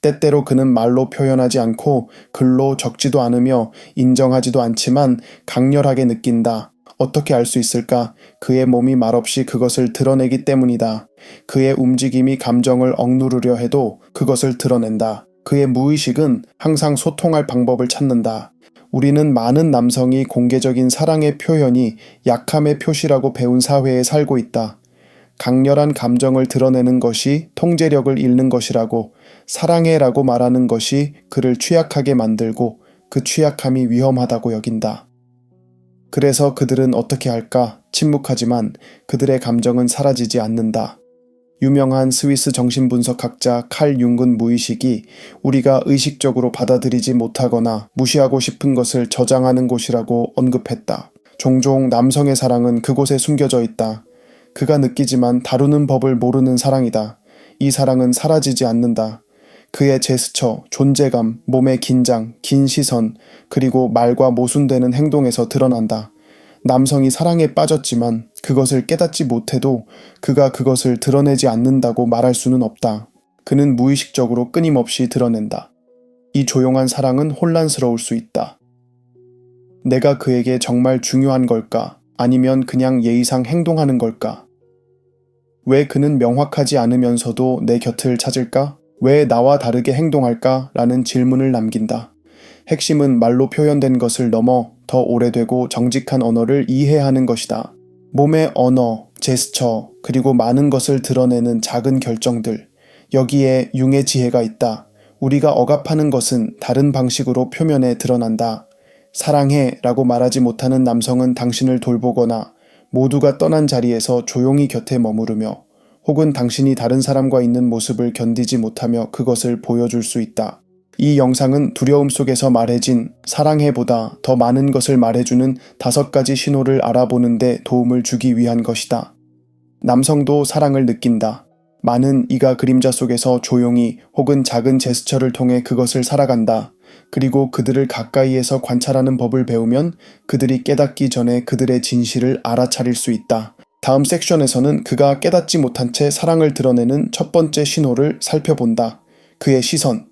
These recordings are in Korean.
때때로 그는 말로 표현하지 않고 글로 적지도 않으며 인정하지도 않지만 강렬하게 느낀다. 어떻게 알 수 있을까? 그의 몸이 말없이 그것을 드러내기 때문이다. 그의 움직임이 감정을 억누르려 해도 그것을 드러낸다. 그의 무의식은 항상 소통할 방법을 찾는다. 우리는 많은 남성이 공개적인 사랑의 표현이 약함의 표시라고 배운 사회에 살고 있다. 강렬한 감정을 드러내는 것이 통제력을 잃는 것이라고 사랑해라고 말하는 것이 그를 취약하게 만들고 그 취약함이 위험하다고 여긴다. 그래서 그들은 어떻게 할까? 침묵하지만 그들의 감정은 사라지지 않는다. 유명한 스위스 정신분석학자 칼 융근 무의식이 우리가 의식적으로 받아들이지 못하거나 무시하고 싶은 것을 저장하는 곳이라고 언급했다. 종종 남성의 사랑은 그곳에 숨겨져 있다. 그가 느끼지만 다루는 법을 모르는 사랑이다. 이 사랑은 사라지지 않는다. 그의 제스처, 존재감, 몸의 긴장, 긴 시선, 그리고 말과 모순되는 행동에서 드러난다. 남성이 사랑에 빠졌지만 그것을 깨닫지 못해도 그가 그것을 드러내지 않는다고 말할 수는 없다. 그는 무의식적으로 끊임없이 드러낸다. 이 조용한 사랑은 혼란스러울 수 있다. 내가 그에게 정말 중요한 걸까? 아니면 그냥 예의상 행동하는 걸까? 왜 그는 명확하지 않으면서도 내 곁을 찾을까? 왜 나와 다르게 행동할까? 라는 질문을 남긴다. 핵심은 말로 표현된 것을 넘어 더 오래되고 정직한 언어를 이해하는 것이다. 몸의 언어, 제스처, 그리고 많은 것을 드러내는 작은 결정들. 여기에 융의 지혜가 있다. 우리가 억압하는 것은 다른 방식으로 표면에 드러난다. 사랑해 라고 말하지 못하는 남성은 당신을 돌보거나 모두가 떠난 자리에서 조용히 곁에 머무르며 혹은 당신이 다른 사람과 있는 모습을 견디지 못하며 그것을 보여줄 수 있다. 이 영상은 두려움 속에서 말해진 사랑해보다 더 많은 것을 말해주는 다섯 가지 신호를 알아보는데 도움을 주기 위한 것이다. 남성도 사랑을 느낀다. 많은 이가 그림자 속에서 조용히 혹은 작은 제스처를 통해 그것을 살아간다. 그리고 그들을 가까이에서 관찰하는 법을 배우면 그들이 깨닫기 전에 그들의 진실을 알아차릴 수 있다. 다음 섹션에서는 그가 깨닫지 못한 채 사랑을 드러내는 첫 번째 신호를 살펴본다. 그의 시선.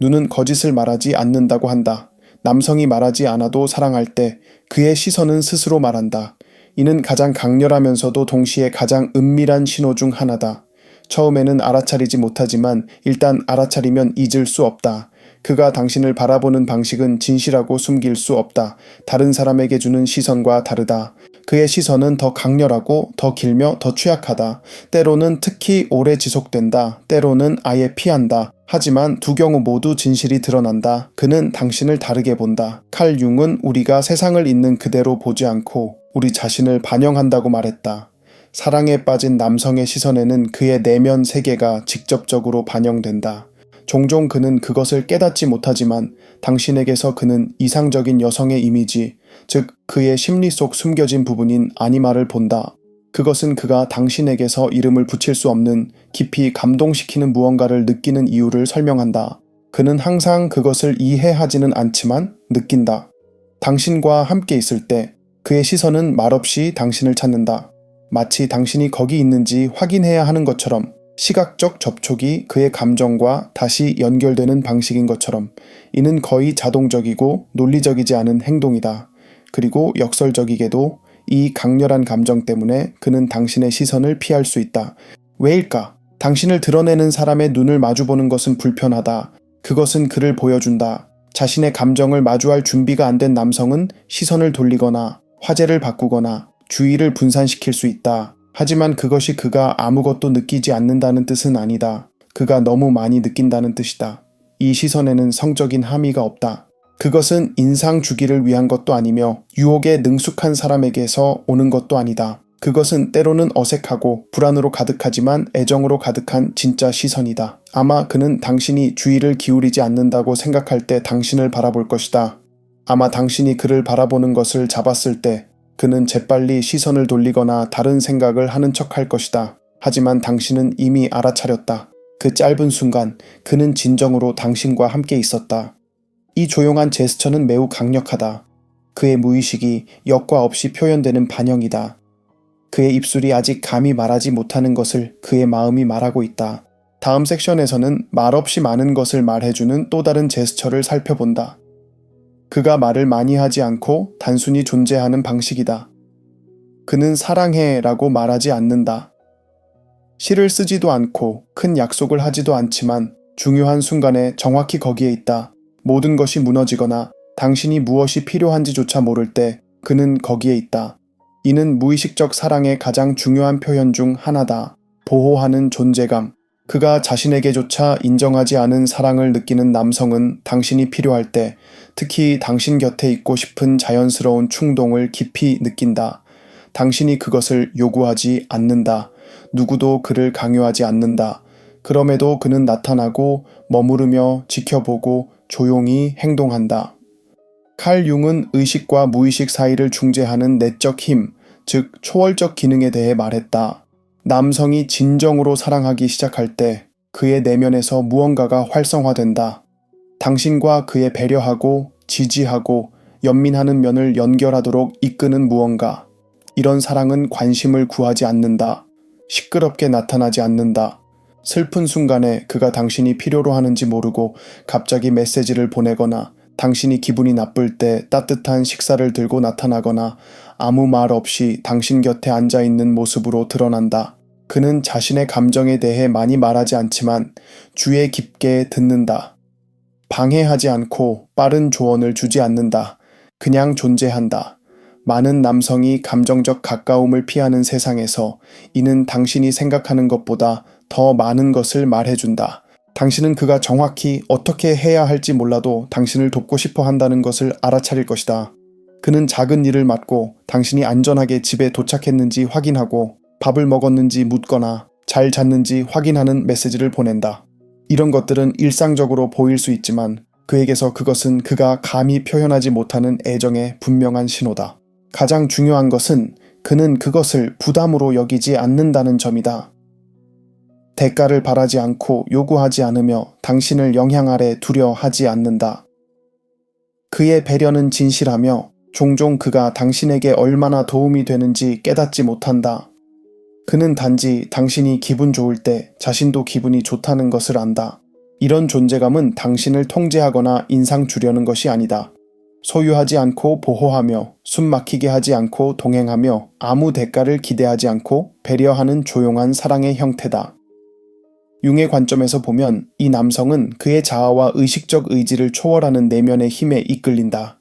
눈은 거짓을 말하지 않는다고 한다. 남성이 말하지 않아도 사랑할 때 그의 시선은 스스로 말한다. 이는 가장 강렬하면서도 동시에 가장 은밀한 신호 중 하나다. 처음에는 알아차리지 못하지만 일단 알아차리면 잊을 수 없다. 그가 당신을 바라보는 방식은 진실하고 숨길 수 없다. 다른 사람에게 주는 시선과 다르다. 그의 시선은 더 강렬하고 더 길며 더 취약하다. 때로는 특히 오래 지속된다. 때로는 아예 피한다. 하지만 두 경우 모두 진실이 드러난다. 그는 당신을 다르게 본다. 칼 융은 우리가 세상을 있는 그대로 보지 않고 우리 자신을 반영한다고 말했다. 사랑에 빠진 남성의 시선에는 그의 내면 세계가 직접적으로 반영된다. 종종 그는 그것을 깨닫지 못하지만 당신에게서 그는 이상적인 여성의 이미지, 즉 그의 심리 속 숨겨진 부분인 아니마를 본다. 그것은 그가 당신에게서 이름을 붙일 수 없는 깊이 감동시키는 무언가를 느끼는 이유를 설명한다. 그는 항상 그것을 이해하지는 않지만 느낀다. 당신과 함께 있을 때 그의 시선은 말없이 당신을 찾는다. 마치 당신이 거기 있는지 확인해야 하는 것처럼 시각적 접촉이 그의 감정과 다시 연결되는 방식인 것처럼 이는 거의 자동적이고 논리적이지 않은 행동이다. 그리고 역설적이게도 이 강렬한 감정 때문에 그는 당신의 시선을 피할 수 있다. 왜일까? 당신을 드러내는 사람의 눈을 마주보는 것은 불편하다. 그것은 그를 보여준다. 자신의 감정을 마주할 준비가 안 된 남성은 시선을 돌리거나 화제를 바꾸거나 주의를 분산시킬 수 있다. 하지만 그것이 그가 아무것도 느끼지 않는다는 뜻은 아니다. 그가 너무 많이 느낀다는 뜻이다. 이 시선에는 성적인 함의가 없다. 그것은 인상 주기를 위한 것도 아니며 유혹에 능숙한 사람에게서 오는 것도 아니다. 그것은 때로는 어색하고 불안으로 가득하지만 애정으로 가득한 진짜 시선이다. 아마 그는 당신이 주의를 기울이지 않는다고 생각할 때 당신을 바라볼 것이다. 아마 당신이 그를 바라보는 것을 잡았을 때 그는 재빨리 시선을 돌리거나 다른 생각을 하는 척 할 것이다. 하지만 당신은 이미 알아차렸다. 그 짧은 순간 그는 진정으로 당신과 함께 있었다. 이 조용한 제스처는 매우 강력하다. 그의 무의식이 역과 없이 표현되는 반영이다. 그의 입술이 아직 감히 말하지 못하는 것을 그의 마음이 말하고 있다. 다음 섹션에서는 말없이 많은 것을 말해주는 또 다른 제스처를 살펴본다. 그가 말을 많이 하지 않고 단순히 존재하는 방식이다. 그는 사랑해 라고 말하지 않는다. 시를 쓰지도 않고 큰 약속을 하지도 않지만 중요한 순간에 정확히 거기에 있다. 모든 것이 무너지거나 당신이 무엇이 필요한지조차 모를 때 그는 거기에 있다. 이는 무의식적 사랑의 가장 중요한 표현 중 하나다. 보호하는 존재감. 그가 자신에게조차 인정하지 않은 사랑을 느끼는 남성은 당신이 필요할 때 특히 당신 곁에 있고 싶은 자연스러운 충동을 깊이 느낀다. 당신이 그것을 요구하지 않는다. 누구도 그를 강요하지 않는다. 그럼에도 그는 나타나고 머무르며 지켜보고 조용히 행동한다. 칼 융은 의식과 무의식 사이를 중재하는 내적 힘, 즉 초월적 기능에 대해 말했다. 남성이 진정으로 사랑하기 시작할 때 그의 내면에서 무언가가 활성화된다. 당신과 그의 배려하고 지지하고 연민하는 면을 연결하도록 이끄는 무언가. 이런 사랑은 관심을 구하지 않는다. 시끄럽게 나타나지 않는다. 슬픈 순간에 그가 당신이 필요로 하는지 모르고 갑자기 메시지를 보내거나 당신이 기분이 나쁠 때 따뜻한 식사를 들고 나타나거나 아무 말 없이 당신 곁에 앉아 있는 모습으로 드러난다. 그는 자신의 감정에 대해 많이 말하지 않지만 주의 깊게 듣는다. 방해하지 않고 빠른 조언을 주지 않는다. 그냥 존재한다. 많은 남성이 감정적 가까움을 피하는 세상에서 이는 당신이 생각하는 것보다 더 많은 것을 말해준다. 당신은 그가 정확히 어떻게 해야 할지 몰라도 당신을 돕고 싶어 한다는 것을 알아차릴 것이다. 그는 작은 일을 맡고 당신이 안전하게 집에 도착했는지 확인하고 밥을 먹었는지 묻거나 잘 잤는지 확인하는 메시지를 보낸다. 이런 것들은 일상적으로 보일 수 있지만 그에게서 그것은 그가 감히 표현하지 못하는 애정의 분명한 신호다. 가장 중요한 것은 그는 그것을 부담으로 여기지 않는다는 점이다. 대가를 바라지 않고 요구하지 않으며 당신을 영향 아래 두려 하지 않는다. 그의 배려는 진실하며 종종 그가 당신에게 얼마나 도움이 되는지 깨닫지 못한다. 그는 단지 당신이 기분 좋을 때 자신도 기분이 좋다는 것을 안다. 이런 존재감은 당신을 통제하거나 인상 주려는 것이 아니다. 소유하지 않고 보호하며 숨 막히게 하지 않고 동행하며 아무 대가를 기대하지 않고 배려하는 조용한 사랑의 형태다. 융의 관점에서 보면 이 남성은 그의 자아와 의식적 의지를 초월하는 내면의 힘에 이끌린다.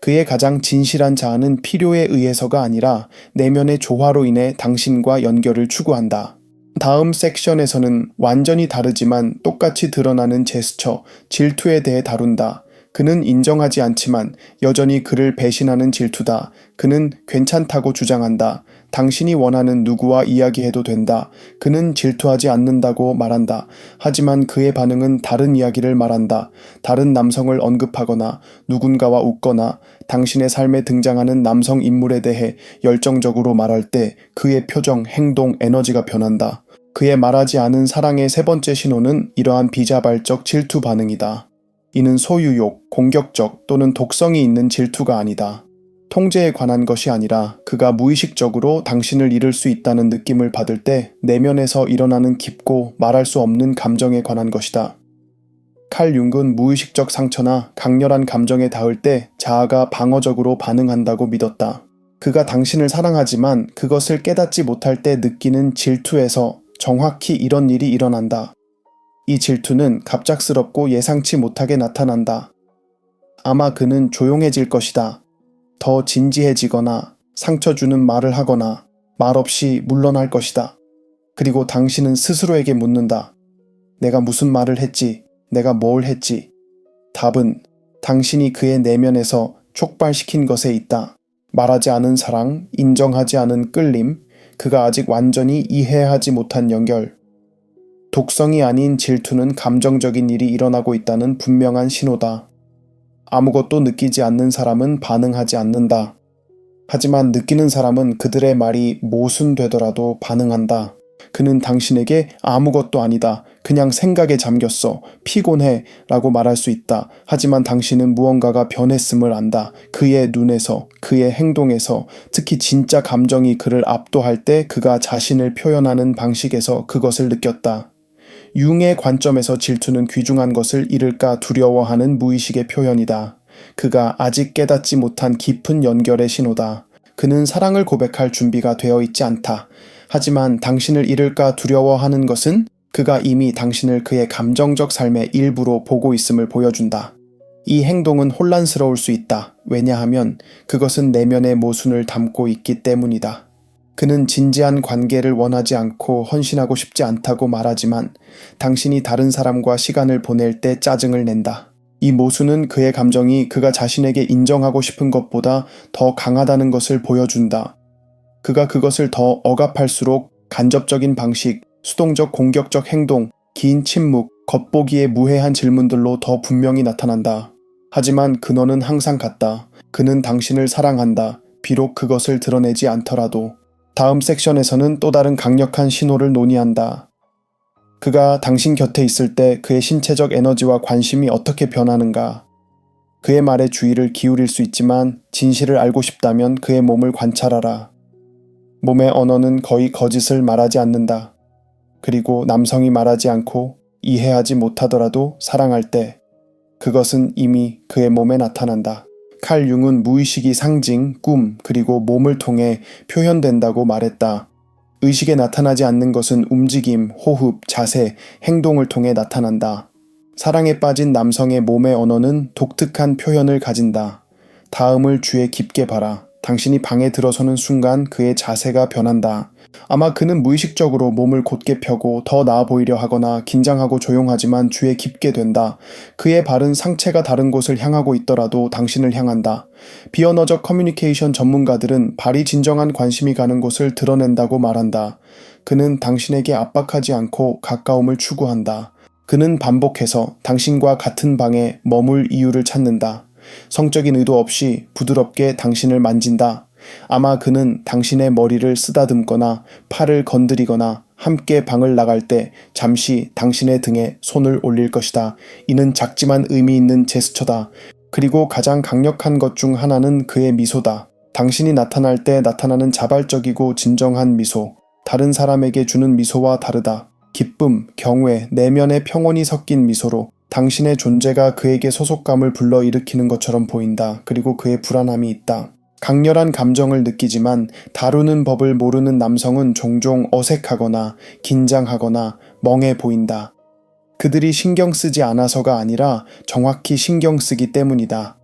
그의 가장 진실한 자아는 필요에 의해서가 아니라 내면의 조화로 인해 당신과 연결을 추구한다. 다음 섹션에서는 완전히 다르지만 똑같이 드러나는 제스처, 질투에 대해 다룬다. 그는 인정하지 않지만 여전히 그를 배신하는 질투다. 그는 괜찮다고 주장한다. 당신이 원하는 누구와 이야기해도 된다. 그는 질투하지 않는다고 말한다. 하지만 그의 반응은 다른 이야기를 말한다. 다른 남성을 언급하거나 누군가와 웃거나 당신의 삶에 등장하는 남성 인물에 대해 열정적으로 말할 때 그의 표정, 행동, 에너지가 변한다. 그의 말하지 않은 사랑의 세 번째 신호는 이러한 비자발적 질투 반응이다. 이는 소유욕, 공격적 또는 독성이 있는 질투가 아니다. 통제에 관한 것이 아니라 그가 무의식적으로 당신을 잃을 수 있다는 느낌을 받을 때 내면에서 일어나는 깊고 말할 수 없는 감정에 관한 것이다. 칼 융은 무의식적 상처나 강렬한 감정에 닿을 때 자아가 방어적으로 반응한다고 믿었다. 그가 당신을 사랑하지만 그것을 깨닫지 못할 때 느끼는 질투에서 정확히 이런 일이 일어난다. 이 질투는 갑작스럽고 예상치 못하게 나타난다. 아마 그는 조용해질 것이다. 더 진지해지거나 상처 주는 말을 하거나 말없이 물러날 것이다. 그리고 당신은 스스로에게 묻는다. 내가 무슨 말을 했지? 내가 뭘 했지? 답은 당신이 그의 내면에서 촉발시킨 것에 있다. 말하지 않은 사랑, 인정하지 않은 끌림, 그가 아직 완전히 이해하지 못한 연결. 독성이 아닌 질투는 감정적인 일이 일어나고 있다는 분명한 신호다. 아무것도 느끼지 않는 사람은 반응하지 않는다. 하지만 느끼는 사람은 그들의 말이 모순되더라도 반응한다. 그는 당신에게 아무것도 아니다. 그냥 생각에 잠겼어. 피곤해. 라고 말할 수 있다. 하지만 당신은 무언가가 변했음을 안다. 그의 눈에서, 그의 행동에서, 특히 진짜 감정이 그를 압도할 때 그가 자신을 표현하는 방식에서 그것을 느꼈다. 융의 관점에서 질투는 귀중한 것을 잃을까 두려워하는 무의식의 표현이다. 그가 아직 깨닫지 못한 깊은 연결의 신호다. 그는 사랑을 고백할 준비가 되어 있지 않다. 하지만 당신을 잃을까 두려워하는 것은 그가 이미 당신을 그의 감정적 삶의 일부로 보고 있음을 보여준다. 이 행동은 혼란스러울 수 있다. 왜냐하면 그것은 내면의 모순을 담고 있기 때문이다. 그는 진지한 관계를 원하지 않고 헌신하고 싶지 않다고 말하지만 당신이 다른 사람과 시간을 보낼 때 짜증을 낸다. 이 모순은 그의 감정이 그가 자신에게 인정하고 싶은 것보다 더 강하다는 것을 보여준다. 그가 그것을 더 억압할수록 간접적인 방식, 수동적 공격적 행동, 긴 침묵, 겉보기에 무해한 질문들로 더 분명히 나타난다. 하지만 근원은 항상 같다. 그는 당신을 사랑한다. 비록 그것을 드러내지 않더라도. 다음 섹션에서는 또 다른 강력한 신호를 논의한다. 그가 당신 곁에 있을 때 그의 신체적 에너지와 관심이 어떻게 변하는가. 그의 말에 주의를 기울일 수 있지만 진실을 알고 싶다면 그의 몸을 관찰하라. 몸의 언어는 거의 거짓을 말하지 않는다. 그리고 남성이 말하지 않고 이해하지 못하더라도 사랑할 때 그것은 이미 그의 몸에 나타난다. 칼 융은 무의식이 상징, 꿈, 그리고 몸을 통해 표현된다고 말했다. 의식에 나타나지 않는 것은 움직임, 호흡, 자세, 행동을 통해 나타난다. 사랑에 빠진 남성의 몸의 언어는 독특한 표현을 가진다. 다음을 주에 깊게 봐라. 당신이 방에 들어서는 순간 그의 자세가 변한다. 아마 그는 무의식적으로 몸을 곧게 펴고 더 나아 보이려 하거나 긴장하고 조용하지만 주에 깊게 된다. 그의 발은 상체가 다른 곳을 향하고 있더라도 당신을 향한다. 비언어적 커뮤니케이션 전문가들은 발이 진정한 관심이 가는 곳을 드러낸다고 말한다. 그는 당신에게 압박하지 않고 가까움을 추구한다. 그는 반복해서 당신과 같은 방에 머물 이유를 찾는다. 성적인 의도 없이 부드럽게 당신을 만진다. 아마 그는 당신의 머리를 쓰다듬거나 팔을 건드리거나 함께 방을 나갈 때 잠시 당신의 등에 손을 올릴 것이다. 이는 작지만 의미 있는 제스처다. 그리고 가장 강력한 것 중 하나는 그의 미소다. 당신이 나타날 때 나타나는 자발적이고 진정한 미소. 다른 사람에게 주는 미소와 다르다. 기쁨, 경외, 내면의 평온이 섞인 미소로 당신의 존재가 그에게 소속감을 불러일으키는 것처럼 보인다. 그리고 그의 불안함이 있다. 강렬한 감정을 느끼지만 다루는 법을 모르는 남성은 종종 어색하거나 긴장하거나 멍해 보인다. 그들이 신경 쓰지 않아서가 아니라 정확히 신경 쓰기 때문이다.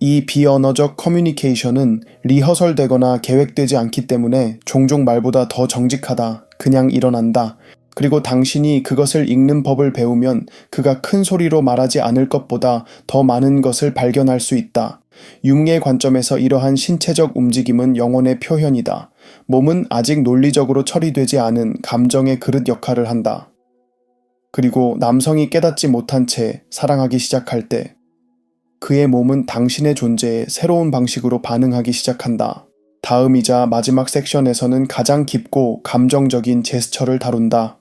이 비언어적 커뮤니케이션은 리허설되거나 계획되지 않기 때문에 종종 말보다 더 정직하다. 그냥 일어난다. 그리고 당신이 그것을 읽는 법을 배우면 그가 큰 소리로 말하지 않을 것보다 더 많은 것을 발견할 수 있다. 융의 관점에서 이러한 신체적 움직임은 영혼의 표현이다. 몸은 아직 논리적으로 처리되지 않은 감정의 그릇 역할을 한다. 그리고 남성이 깨닫지 못한 채 사랑하기 시작할 때 그의 몸은 당신의 존재에 새로운 방식으로 반응하기 시작한다. 다음이자 마지막 섹션에서는 가장 깊고 감정적인 제스처를 다룬다.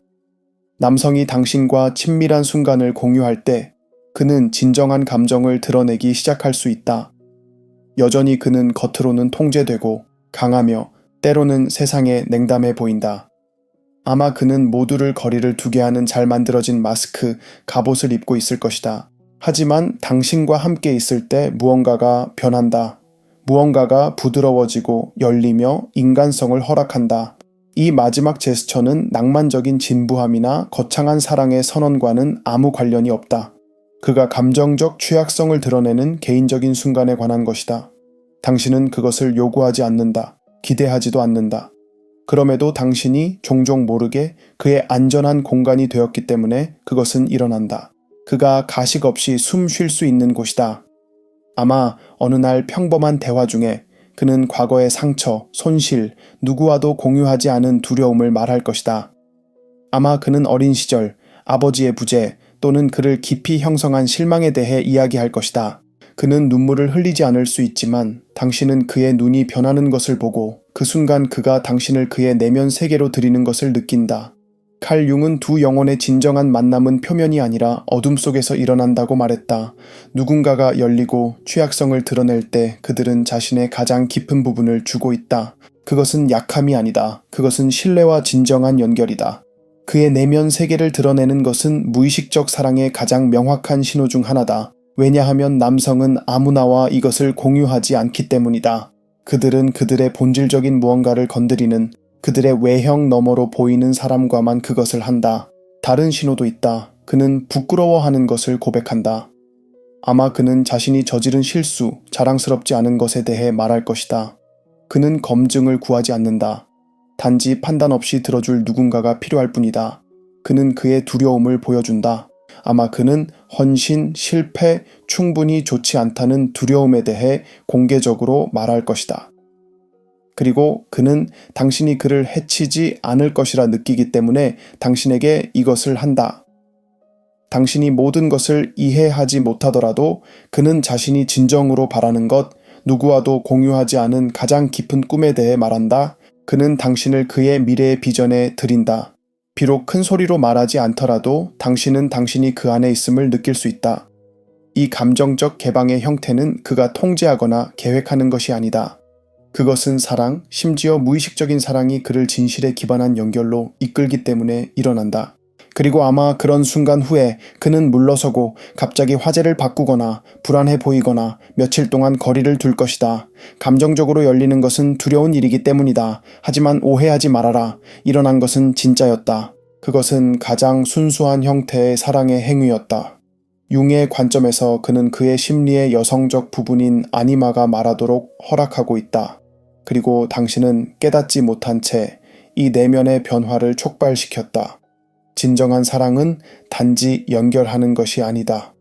남성이 당신과 친밀한 순간을 공유할 때 그는 진정한 감정을 드러내기 시작할 수 있다. 여전히 그는 겉으로는 통제되고 강하며 때로는 세상에 냉담해 보인다. 아마 그는 모두를 거리를 두게 하는 잘 만들어진 마스크, 갑옷을 입고 있을 것이다. 하지만 당신과 함께 있을 때 무언가가 변한다. 무언가가 부드러워지고 열리며 인간성을 허락한다. 이 마지막 제스처는 낭만적인 진부함이나 거창한 사랑의 선언과는 아무 관련이 없다. 그가 감정적 취약성을 드러내는 개인적인 순간에 관한 것이다. 당신은 그것을 요구하지 않는다. 기대하지도 않는다. 그럼에도 당신이 종종 모르게 그의 안전한 공간이 되었기 때문에 그것은 일어난다. 그가 가식 없이 숨 쉴 수 있는 곳이다. 아마 어느 날 평범한 대화 중에 그는 과거의 상처, 손실, 누구와도 공유하지 않은 두려움을 말할 것이다. 아마 그는 어린 시절, 아버지의 부재 또는 그를 깊이 형성한 실망에 대해 이야기할 것이다. 그는 눈물을 흘리지 않을 수 있지만 당신은 그의 눈이 변하는 것을 보고 그 순간 그가 당신을 그의 내면 세계로 들이는 것을 느낀다. 칼 융은 두 영혼의 진정한 만남은 표면이 아니라 어둠 속에서 일어난다고 말했다. 누군가가 열리고 취약성을 드러낼 때 그들은 자신의 가장 깊은 부분을 주고 있다. 그것은 약함이 아니다. 그것은 신뢰와 진정한 연결이다. 그의 내면 세계를 드러내는 것은 무의식적 사랑의 가장 명확한 신호 중 하나다. 왜냐하면 남성은 아무나와 이것을 공유하지 않기 때문이다. 그들은 그들의 본질적인 무언가를 건드리는 그들의 외형 너머로 보이는 사람과만 그것을 한다. 다른 신호도 있다. 그는 부끄러워하는 것을 고백한다. 아마 그는 자신이 저지른 실수, 자랑스럽지 않은 것에 대해 말할 것이다. 그는 검증을 구하지 않는다. 단지 판단 없이 들어줄 누군가가 필요할 뿐이다. 그는 그의 두려움을 보여준다. 아마 그는 헌신, 실패, 충분히 좋지 않다는 두려움에 대해 공개적으로 말할 것이다. 그리고 그는 당신이 그를 해치지 않을 것이라 느끼기 때문에 당신에게 이것을 한다. 당신이 모든 것을 이해하지 못하더라도 그는 자신이 진정으로 바라는 것, 누구와도 공유하지 않은 가장 깊은 꿈에 대해 말한다. 그는 당신을 그의 미래의 비전에 드린다. 비록 큰 소리로 말하지 않더라도 당신은 당신이 그 안에 있음을 느낄 수 있다. 이 감정적 개방의 형태는 그가 통제하거나 계획하는 것이 아니다. 그것은 사랑, 심지어 무의식적인 사랑이 그를 진실에 기반한 연결로 이끌기 때문에 일어난다. 그리고 아마 그런 순간 후에 그는 물러서고 갑자기 화제를 바꾸거나 불안해 보이거나 며칠 동안 거리를 둘 것이다. 감정적으로 열리는 것은 두려운 일이기 때문이다. 하지만 오해하지 말아라. 일어난 것은 진짜였다. 그것은 가장 순수한 형태의 사랑의 행위였다. 융의 관점에서 그는 그의 심리의 여성적 부분인 아니마가 말하도록 허락하고 있다. 그리고 당신은 깨닫지 못한 채 이 내면의 변화를 촉발시켰다. 진정한 사랑은 단지 연결하는 것이 아니다.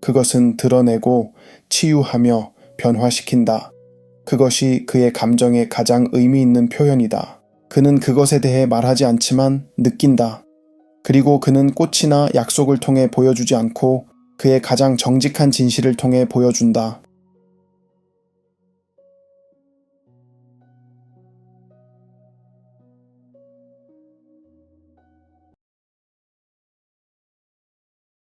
그것은 드러내고 치유하며 변화시킨다. 그것이 그의 감정의 가장 의미 있는 표현이다. 그는 그것에 대해 말하지 않지만 느낀다. 그리고 그는 꽃이나 약속을 통해 보여주지 않고 그의 가장 정직한 진실을 통해 보여준다.